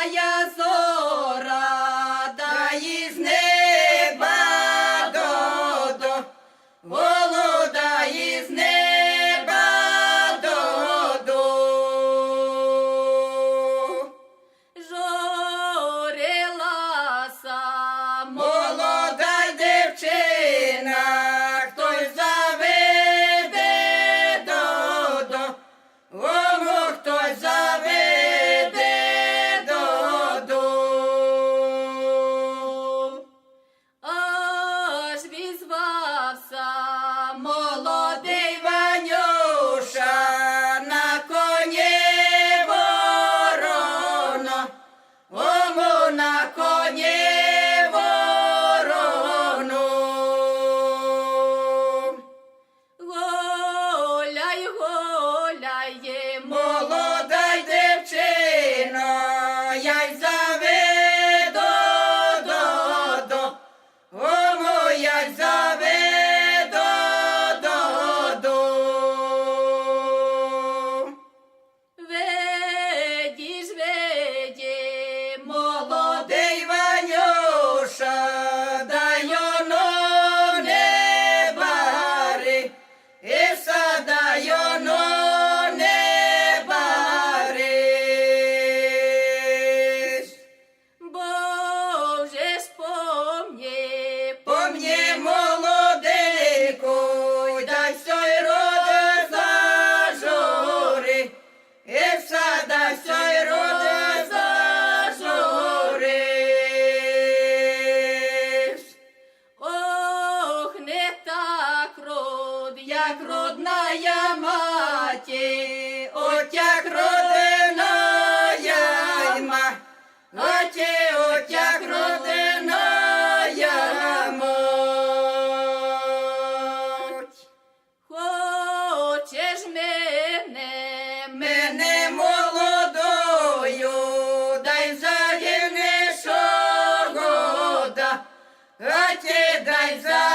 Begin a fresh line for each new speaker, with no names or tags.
Vaya rise. тях родная мати, о тях родная мать, мати, о тях родная мать. Хочеш мене, мене молодою, дай загинеш, года, а дай загинеш,